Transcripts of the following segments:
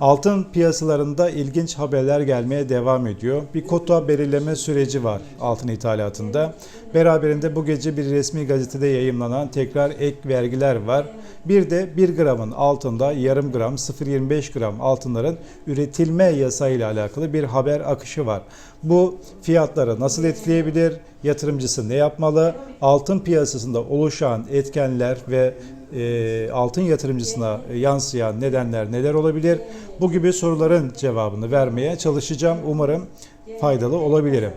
Altın piyasalarında ilginç haberler gelmeye devam ediyor. Bir kota belirleme süreci var altın ithalatında. Beraberinde bu gece bir resmi gazetede yayımlanan tekrar ek vergiler var. Bir de 1 gramın altında yarım gram 0.25 gram altınların üretilme yasayla alakalı bir haber akışı var. Bu fiyatları nasıl etkileyebilir? Yatırımcısı ne yapmalı? Altın piyasasında oluşan etkenler ve e, altın yatırımcısına yansıyan nedenler neler olabilir? Bu gibi soruların cevabını vermeye çalışacağım. Umarım faydalı olabilirim.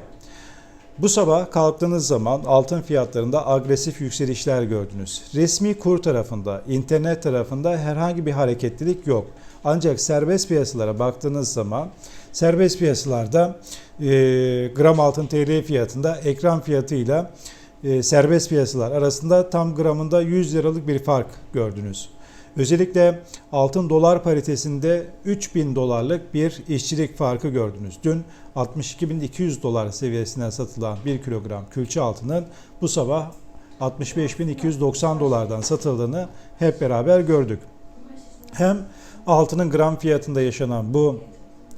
Bu sabah kalktığınız zaman altın fiyatlarında agresif yükselişler gördünüz. Resmi kur tarafında, internet tarafında herhangi bir hareketlilik yok. Ancak serbest piyasalara baktığınız zaman serbest piyasalarda e, gram altın TL fiyatında ekran fiyatıyla e, serbest piyasalar arasında tam gramında 100 liralık bir fark gördünüz. Özellikle altın dolar paritesinde 3000 dolarlık bir işçilik farkı gördünüz. Dün 62.200 dolar seviyesinden satılan 1 kilogram külçe altının bu sabah 65.290 dolardan satıldığını hep beraber gördük. Hem altının gram fiyatında yaşanan bu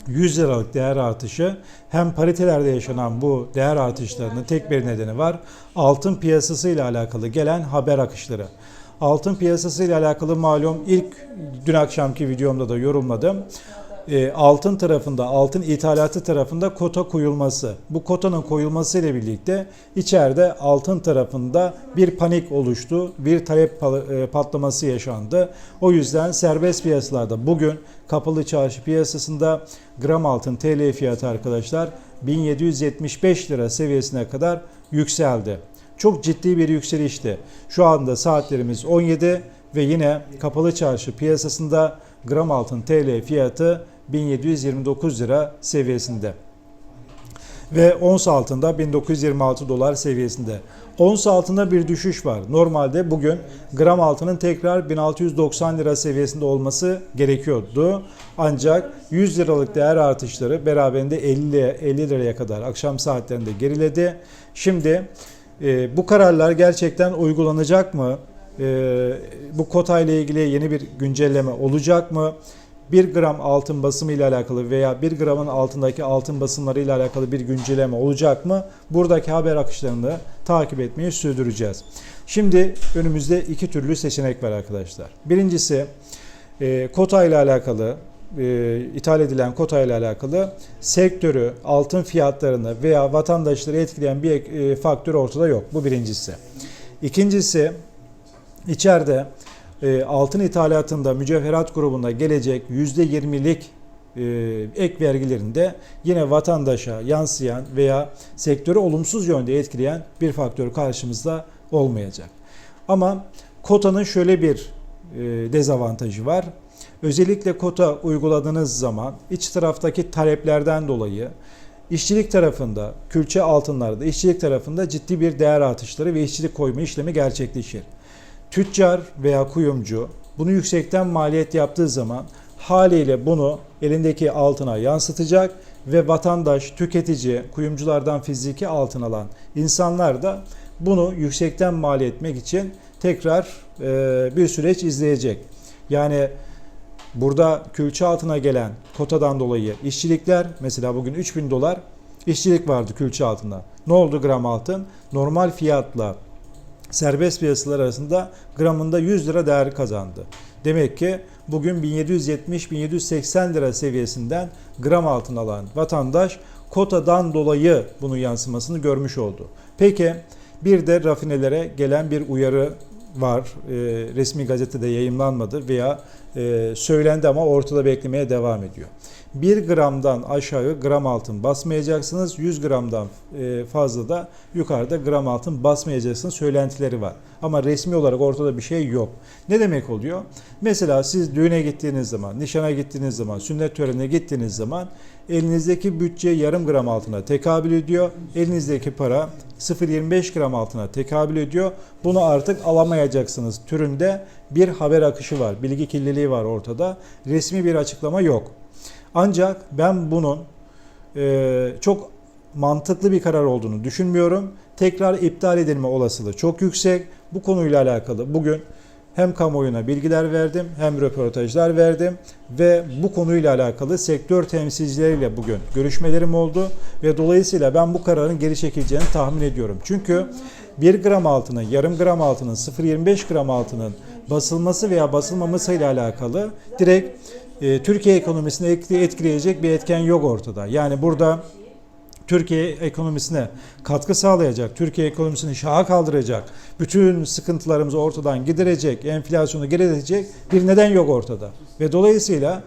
100 liralık değer artışı hem paritelerde yaşanan bu değer artışlarının tek bir nedeni var. Altın piyasası ile alakalı gelen haber akışları. Altın piyasası ile alakalı malum ilk dün akşamki videomda da yorumladım. E, altın tarafında, altın ithalatı tarafında kota koyulması. Bu kotanın koyulması ile birlikte içeride altın tarafında bir panik oluştu. Bir talep e, patlaması yaşandı. O yüzden serbest piyasalarda bugün kapalı çarşı piyasasında gram altın TL fiyatı arkadaşlar 1775 lira seviyesine kadar yükseldi. Çok ciddi bir yükselişti. Şu anda saatlerimiz 17 ve yine kapalı çarşı piyasasında gram altın TL fiyatı 1729 lira seviyesinde. Ve ons altında 1926 dolar seviyesinde. Ons altında bir düşüş var. Normalde bugün gram altının tekrar 1690 lira seviyesinde olması gerekiyordu. Ancak 100 liralık değer artışları beraberinde 50, 50 liraya kadar akşam saatlerinde geriledi. Şimdi e, bu kararlar gerçekten uygulanacak mı? E, bu kota ile ilgili yeni bir güncelleme olacak mı? 1 gram altın basımı ile alakalı veya 1 gramın altındaki altın basımları ile alakalı bir güncelleme olacak mı? Buradaki haber akışlarını takip etmeyi sürdüreceğiz. Şimdi önümüzde iki türlü seçenek var arkadaşlar. Birincisi e, kota ile alakalı e, ithal edilen kota ile alakalı sektörü, altın fiyatlarını veya vatandaşları etkileyen bir e, faktör ortada yok. Bu birincisi. İkincisi içeride altın ithalatında mücevherat grubunda gelecek %20'lik e, ek vergilerinde yine vatandaşa yansıyan veya sektörü olumsuz yönde etkileyen bir faktör karşımızda olmayacak. Ama kotanın şöyle bir e, dezavantajı var. Özellikle kota uyguladığınız zaman iç taraftaki taleplerden dolayı işçilik tarafında, külçe altınlarda, işçilik tarafında ciddi bir değer artışları ve işçilik koyma işlemi gerçekleşir. Tüccar veya kuyumcu bunu yüksekten maliyet yaptığı zaman haliyle bunu elindeki altına yansıtacak ve vatandaş, tüketici, kuyumculardan fiziki altın alan insanlar da bunu yüksekten mal etmek için tekrar e, bir süreç izleyecek. Yani burada külçe altına gelen kotadan dolayı işçilikler mesela bugün 3000 dolar işçilik vardı külçe altında. Ne oldu gram altın? Normal fiyatla serbest piyasalar arasında gramında 100 lira değer kazandı. Demek ki bugün 1770-1780 lira seviyesinden gram altın alan vatandaş kotadan dolayı bunun yansımasını görmüş oldu. Peki bir de rafinelere gelen bir uyarı var. E, resmi gazetede yayımlanmadı veya e, söylendi ama ortada beklemeye devam ediyor. 1 gramdan aşağı gram altın basmayacaksınız. 100 gramdan e, fazla da yukarıda gram altın basmayacaksınız söylentileri var. Ama resmi olarak ortada bir şey yok. Ne demek oluyor? Mesela siz düğüne gittiğiniz zaman, nişana gittiğiniz zaman, sünnet törenine gittiğiniz zaman elinizdeki bütçe yarım gram altına tekabül ediyor. Elinizdeki para 0.25 gram altına tekabül ediyor. Bunu artık alamayacaksınız türünde bir haber akışı var. Bilgi kirliliği var ortada. Resmi bir açıklama yok. Ancak ben bunun e, çok mantıklı bir karar olduğunu düşünmüyorum. Tekrar iptal edilme olasılığı çok yüksek. Bu konuyla alakalı bugün hem kamuoyuna bilgiler verdim hem röportajlar verdim ve bu konuyla alakalı sektör temsilcileriyle bugün görüşmelerim oldu ve dolayısıyla ben bu kararın geri çekileceğini tahmin ediyorum. Çünkü 1 gram altının, yarım gram altının, 0.25 gram altının basılması veya basılmaması ile alakalı direkt e, Türkiye ekonomisini etki- etkileyecek bir etken yok ortada. Yani burada Türkiye ekonomisine katkı sağlayacak, Türkiye ekonomisini şaha kaldıracak, bütün sıkıntılarımızı ortadan giderecek, enflasyonu geriletecek bir neden yok ortada. Ve dolayısıyla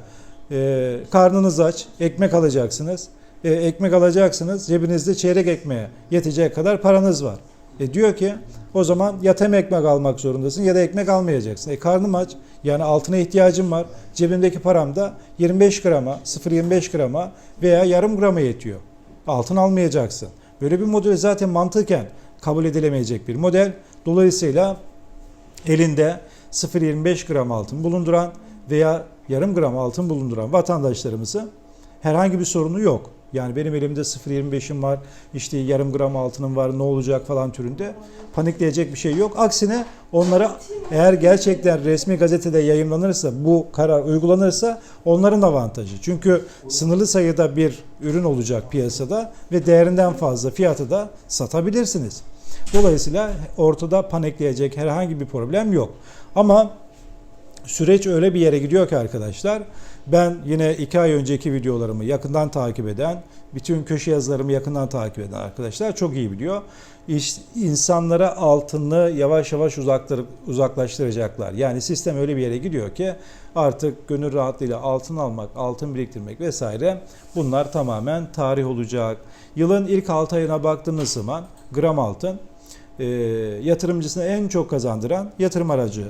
e, karnınız aç, ekmek alacaksınız. E, ekmek alacaksınız, cebinizde çeyrek ekmeğe yetecek kadar paranız var. E diyor ki o zaman ya ekmek almak zorundasın ya da ekmek almayacaksın. E karnım aç, yani altına ihtiyacım var. Cebimdeki param da 25 grama, 0.25 grama veya yarım grama yetiyor altın almayacaksın. Böyle bir model zaten mantıken kabul edilemeyecek bir model. Dolayısıyla elinde 0.25 gram altın bulunduran veya yarım gram altın bulunduran vatandaşlarımızı herhangi bir sorunu yok. Yani benim elimde 0.25'im var, işte yarım gram altınım var, ne olacak falan türünde panikleyecek bir şey yok. Aksine onlara eğer gerçekten resmi gazetede yayınlanırsa, bu karar uygulanırsa onların avantajı. Çünkü sınırlı sayıda bir ürün olacak piyasada ve değerinden fazla fiyatı da satabilirsiniz. Dolayısıyla ortada panikleyecek herhangi bir problem yok. Ama süreç öyle bir yere gidiyor ki arkadaşlar. Ben yine iki ay önceki videolarımı yakından takip eden, bütün köşe yazılarımı yakından takip eden arkadaşlar çok iyi biliyor. İş, insanlara altını yavaş yavaş uzaklaştıracaklar. Yani sistem öyle bir yere gidiyor ki artık gönül rahatlığıyla altın almak, altın biriktirmek vesaire bunlar tamamen tarih olacak. Yılın ilk 6 ayına baktığınız zaman gram altın e, yatırımcısına en çok kazandıran yatırım aracı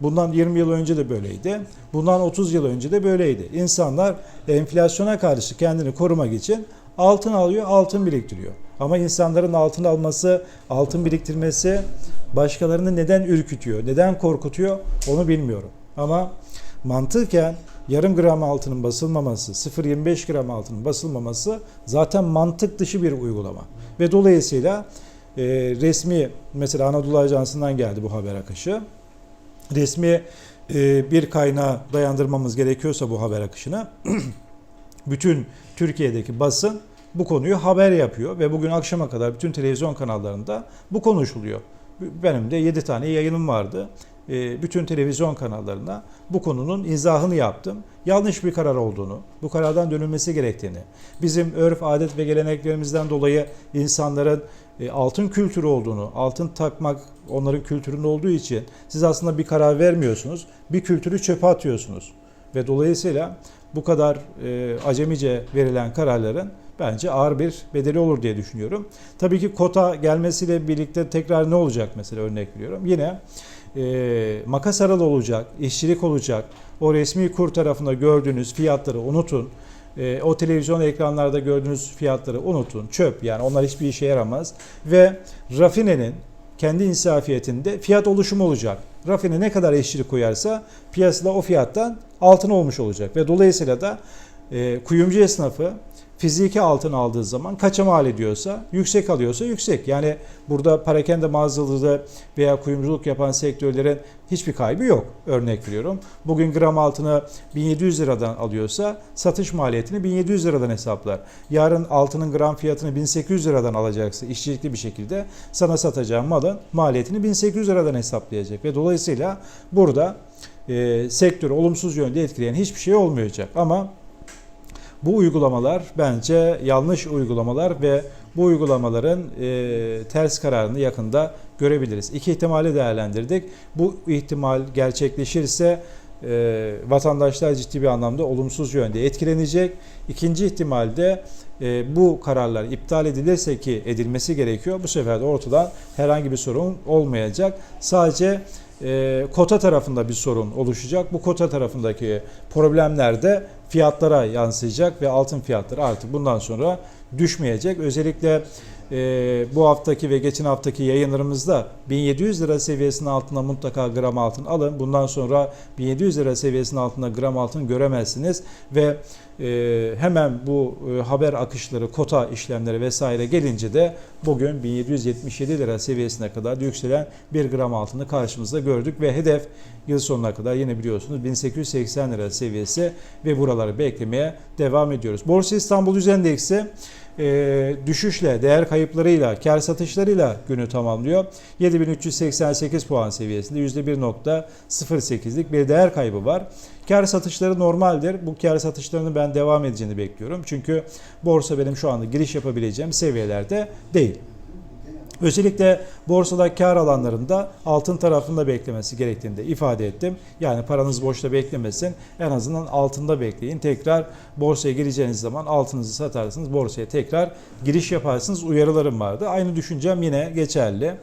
Bundan 20 yıl önce de böyleydi. Bundan 30 yıl önce de böyleydi. İnsanlar enflasyona karşı kendini korumak için altın alıyor, altın biriktiriyor. Ama insanların altın alması, altın biriktirmesi başkalarını neden ürkütüyor, neden korkutuyor onu bilmiyorum. Ama mantıken yarım gram altının basılmaması, 0.25 gram altının basılmaması zaten mantık dışı bir uygulama. Ve dolayısıyla e, resmi mesela Anadolu Ajansı'ndan geldi bu haber akışı resmi e, bir kaynağa dayandırmamız gerekiyorsa bu haber akışına bütün Türkiye'deki basın bu konuyu haber yapıyor ve bugün akşama kadar bütün televizyon kanallarında bu konuşuluyor. Benim de 7 tane yayınım vardı. E, Bütün televizyon kanallarına bu konunun izahını yaptım. Yanlış bir karar olduğunu, bu karardan dönülmesi gerektiğini, bizim örf, adet ve geleneklerimizden dolayı insanların e, altın kültürü olduğunu, altın takmak onların kültüründe olduğu için siz aslında bir karar vermiyorsunuz, bir kültürü çöpe atıyorsunuz. Ve dolayısıyla bu kadar e, acemice verilen kararların bence ağır bir bedeli olur diye düşünüyorum. Tabii ki kota gelmesiyle birlikte tekrar ne olacak mesela örnek veriyorum. Yine e, makas aralı olacak, işçilik olacak. O resmi kur tarafında gördüğünüz fiyatları unutun. E, o televizyon ekranlarda gördüğünüz fiyatları unutun. Çöp yani onlar hiçbir işe yaramaz. Ve rafinenin kendi insafiyetinde fiyat oluşumu olacak. Rafine ne kadar işçilik koyarsa piyasada o fiyattan altın olmuş olacak. Ve dolayısıyla da e, kuyumcu esnafı fiziki altın aldığı zaman kaça mal ediyorsa, yüksek alıyorsa yüksek. Yani burada parakende mağazalığı veya kuyumculuk yapan sektörlerin hiçbir kaybı yok. Örnek veriyorum. Bugün gram altını 1700 liradan alıyorsa satış maliyetini 1700 liradan hesaplar. Yarın altının gram fiyatını 1800 liradan alacaksa işçilikli bir şekilde sana satacağım malın maliyetini 1800 liradan hesaplayacak. Ve dolayısıyla burada e, sektörü olumsuz yönde etkileyen hiçbir şey olmayacak. Ama bu uygulamalar bence yanlış uygulamalar ve bu uygulamaların e, ters kararını yakında görebiliriz. İki ihtimali değerlendirdik. Bu ihtimal gerçekleşirse e, vatandaşlar ciddi bir anlamda olumsuz yönde etkilenecek. İkinci ihtimalde e, bu kararlar iptal edilirse ki edilmesi gerekiyor. Bu sefer de ortadan herhangi bir sorun olmayacak. Sadece e, kota tarafında bir sorun oluşacak. Bu kota tarafındaki problemler de fiyatlara yansıyacak ve altın fiyatları artık bundan sonra düşmeyecek. Özellikle e, bu haftaki ve geçen haftaki yayınlarımızda 1700 lira seviyesinin altında mutlaka gram altın alın. Bundan sonra 1700 lira seviyesinin altında gram altın göremezsiniz ve e, hemen bu e, haber akışları, kota işlemleri vesaire gelince de bugün 1777 lira seviyesine kadar yükselen 1 gram altını karşımızda gördük ve hedef yıl sonuna kadar yine biliyorsunuz 1880 lira seviyesi ve buraları beklemeye devam ediyoruz. Borsa İstanbul Yüz Endeksi e, düşüşle, değer kayıplarıyla, kar satışlarıyla günü tamamlıyor. 7388 puan seviyesinde %1.08'lik bir değer kaybı var. Kar satışları normaldir. Bu kar satışlarını ben devam edeceğini bekliyorum. Çünkü borsa benim şu anda giriş yapabileceğim seviyelerde değil. Özellikle borsada kar alanlarında altın tarafında beklemesi gerektiğini de ifade ettim. Yani paranız boşta beklemesin. En azından altında bekleyin. Tekrar borsaya gireceğiniz zaman altınızı satarsınız. Borsaya tekrar giriş yaparsınız. Uyarılarım vardı. Aynı düşüncem yine geçerli.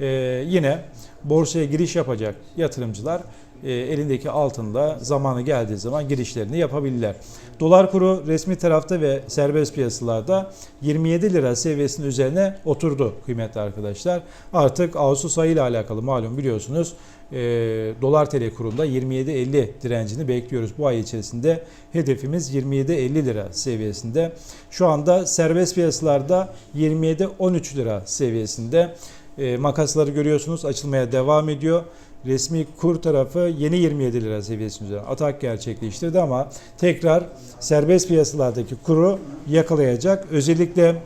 Ee, yine borsaya giriş yapacak yatırımcılar elindeki altında zamanı geldiği zaman girişlerini yapabilirler. Dolar kuru resmi tarafta ve serbest piyasalarda 27 lira seviyesinin üzerine oturdu kıymetli arkadaşlar. Artık Ağustos ayı ile alakalı malum biliyorsunuz e, dolar TL kurunda 27.50 direncini bekliyoruz. Bu ay içerisinde hedefimiz 27.50 lira seviyesinde. Şu anda serbest piyasalarda 27.13 lira seviyesinde. E, makasları görüyorsunuz açılmaya devam ediyor. Resmi kur tarafı yeni 27 lira seviyesinin üzerine atak gerçekleştirdi ama tekrar serbest piyasalardaki kuru yakalayacak. Özellikle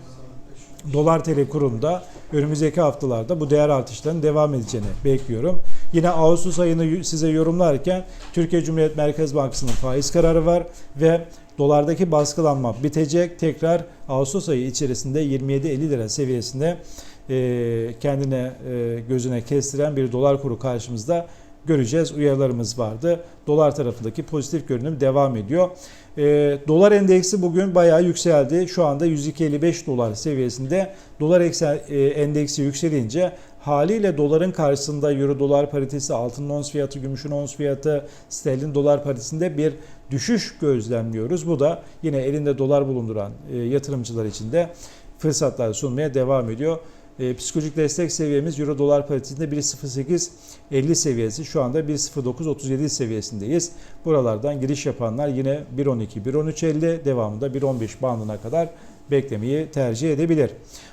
dolar TL kurunda önümüzdeki haftalarda bu değer artışlarının devam edeceğini bekliyorum. Yine Ağustos ayını size yorumlarken Türkiye Cumhuriyet Merkez Bankası'nın faiz kararı var ve dolardaki baskılanma bitecek. Tekrar Ağustos ayı içerisinde 27-50 lira seviyesinde kendine e, gözüne kestiren bir dolar kuru karşımızda göreceğiz. Uyarılarımız vardı. Dolar tarafındaki pozitif görünüm devam ediyor. E, dolar endeksi bugün bayağı yükseldi. Şu anda 102.55 dolar seviyesinde. Dolar endeksi yükselince haliyle doların karşısında euro dolar paritesi, altın ons fiyatı, gümüşün ons fiyatı, sterlin dolar paritesinde bir düşüş gözlemliyoruz. Bu da yine elinde dolar bulunduran yatırımcılar için de fırsatlar sunmaya devam ediyor. E, psikolojik destek seviyemiz Euro dolar paritesinde 1.0850 seviyesi. Şu anda 1.0937 seviyesindeyiz. Buralardan giriş yapanlar yine 1.12, 1.1350 devamında 1.15 bandına kadar beklemeyi tercih edebilir.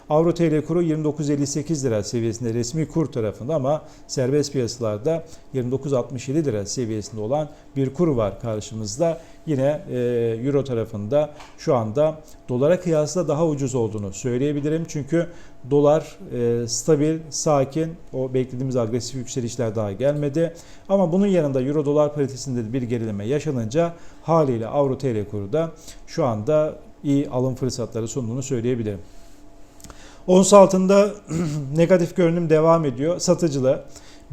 Avro TL kuru 29.58 lira seviyesinde resmi kur tarafında ama serbest piyasalarda 29.67 lira seviyesinde olan bir kur var karşımızda. Yine e, euro tarafında şu anda dolara kıyasla daha ucuz olduğunu söyleyebilirim. Çünkü dolar e, stabil, sakin. O beklediğimiz agresif yükselişler daha gelmedi. Ama bunun yanında euro dolar paritesinde bir gerileme yaşanınca haliyle avro TL kuru da şu anda iyi alım fırsatları sunduğunu söyleyebilirim. Ons altında negatif görünüm devam ediyor. Satıcılı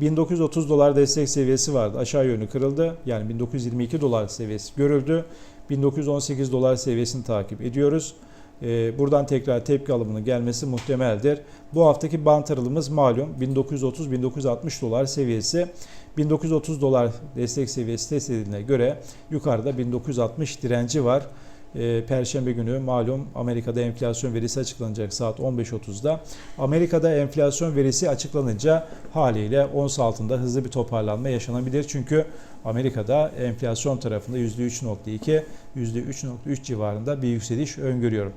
1930 dolar destek seviyesi vardı. Aşağı yönlü kırıldı. Yani 1922 dolar seviyesi görüldü. 1918 dolar seviyesini takip ediyoruz. Ee, buradan tekrar tepki alımının gelmesi muhtemeldir. Bu haftaki bant aralığımız malum 1930-1960 dolar seviyesi. 1930 dolar destek seviyesi test edildiğine göre yukarıda 1960 direnci var. Ee, Perşembe günü malum Amerika'da enflasyon verisi açıklanacak saat 15.30'da. Amerika'da enflasyon verisi açıklanınca haliyle ons altında hızlı bir toparlanma yaşanabilir. Çünkü Amerika'da enflasyon tarafında %3.2, %3.3 civarında bir yükseliş öngörüyorum.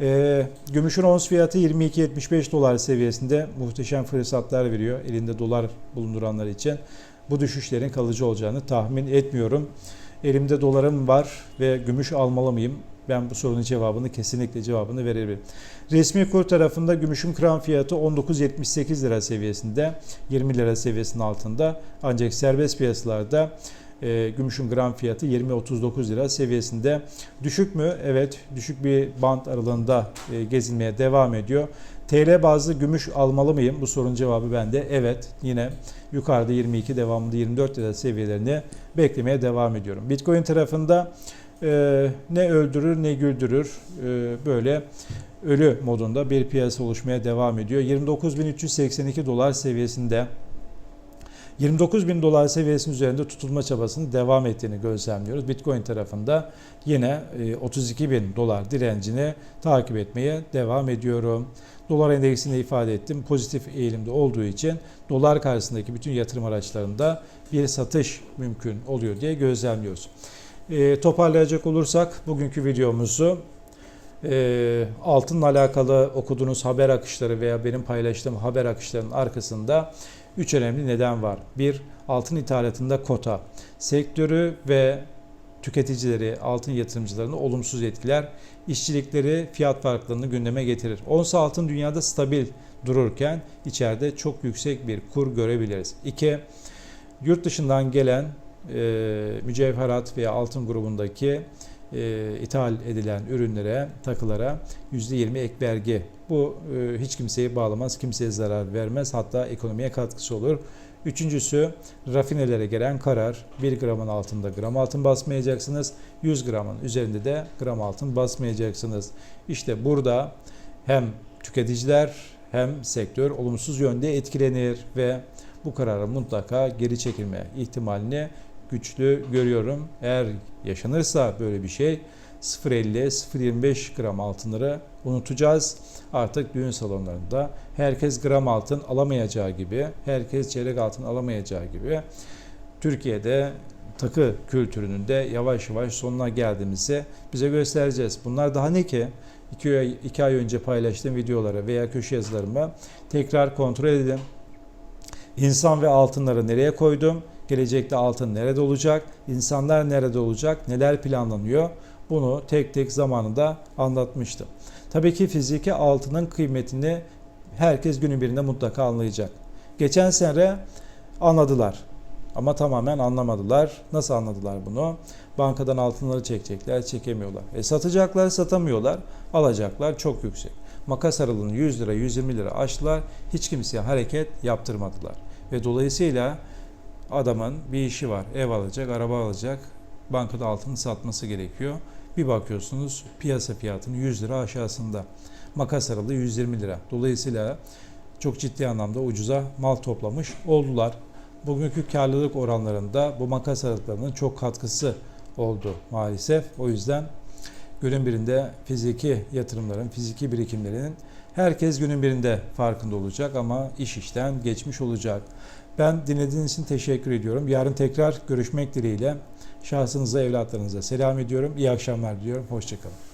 E, gümüşün ons fiyatı 22.75 dolar seviyesinde muhteşem fırsatlar veriyor elinde dolar bulunduranlar için. Bu düşüşlerin kalıcı olacağını tahmin etmiyorum. Elimde dolarım var ve gümüş almalı mıyım? Ben bu sorunun cevabını kesinlikle cevabını verebilirim. Resmi kur tarafında gümüşün kram fiyatı 19.78 lira seviyesinde, 20 lira seviyesinin altında. Ancak serbest piyasalarda e, gümüşün gram fiyatı 20.39 lira seviyesinde. Düşük mü? Evet, düşük bir band aralığında e, gezinmeye devam ediyor. TL bazlı gümüş almalı mıyım? Bu sorunun cevabı bende evet. Yine yukarıda 22 devamlı 24 lira seviyelerini beklemeye devam ediyorum. Bitcoin tarafında e, ne öldürür ne güldürür e, böyle ölü modunda bir piyasa oluşmaya devam ediyor. 29.382 dolar seviyesinde 29 bin dolar seviyesinin üzerinde tutulma çabasının devam ettiğini gözlemliyoruz. Bitcoin tarafında yine 32 bin dolar direncini takip etmeye devam ediyorum. Dolar endeksini ifade ettim. Pozitif eğilimde olduğu için dolar karşısındaki bütün yatırım araçlarında bir satış mümkün oluyor diye gözlemliyoruz. E, toparlayacak olursak bugünkü videomuzu e, altınla alakalı okuduğunuz haber akışları veya benim paylaştığım haber akışlarının arkasında 3 önemli neden var. 1. Altın ithalatında kota. Sektörü ve tüketicileri, altın yatırımcılarını olumsuz etkiler. İşçilikleri, fiyat farklarını gündeme getirir. Ons altın dünyada stabil dururken içeride çok yüksek bir kur görebiliriz. 2. Yurt dışından gelen e, mücevherat veya altın grubundaki e, ithal edilen ürünlere, takılara %20 ek vergi. Bu e, hiç kimseyi bağlamaz, kimseye zarar vermez. Hatta ekonomiye katkısı olur. Üçüncüsü rafinelere gelen karar 1 gramın altında gram altın basmayacaksınız. 100 gramın üzerinde de gram altın basmayacaksınız. İşte burada hem tüketiciler hem sektör olumsuz yönde etkilenir ve bu kararı mutlaka geri çekilme ihtimalini güçlü görüyorum. Eğer yaşanırsa böyle bir şey 0.50-0.25 gram altınları unutacağız. Artık düğün salonlarında herkes gram altın alamayacağı gibi, herkes çeyrek altın alamayacağı gibi Türkiye'de takı kültürünün de yavaş yavaş sonuna geldiğimizi bize göstereceğiz. Bunlar daha ne ki? 2 ay, iki ay önce paylaştığım videoları veya köşe yazılarımı tekrar kontrol edin. İnsan ve altınları nereye koydum? Gelecekte altın nerede olacak? İnsanlar nerede olacak? Neler planlanıyor? Bunu tek tek zamanında anlatmıştım. Tabii ki fiziki altının kıymetini herkes günün birinde mutlaka anlayacak. Geçen sene anladılar ama tamamen anlamadılar. Nasıl anladılar bunu? Bankadan altınları çekecekler, çekemiyorlar. E satacaklar, satamıyorlar. Alacaklar çok yüksek. Makas aralığını 100 lira, 120 lira aştılar. Hiç kimseye hareket yaptırmadılar. Ve dolayısıyla adamın bir işi var. Ev alacak, araba alacak. Bankada altını satması gerekiyor. Bir bakıyorsunuz piyasa fiyatının 100 lira aşağısında. Makas aralığı 120 lira. Dolayısıyla çok ciddi anlamda ucuza mal toplamış oldular. Bugünkü karlılık oranlarında bu makas aralıklarının çok katkısı oldu maalesef. O yüzden günün birinde fiziki yatırımların, fiziki birikimlerinin herkes günün birinde farkında olacak ama iş işten geçmiş olacak. Ben dinlediğiniz için teşekkür ediyorum. Yarın tekrar görüşmek dileğiyle şahsınıza, evlatlarınıza selam ediyorum. İyi akşamlar diliyorum. Hoşçakalın.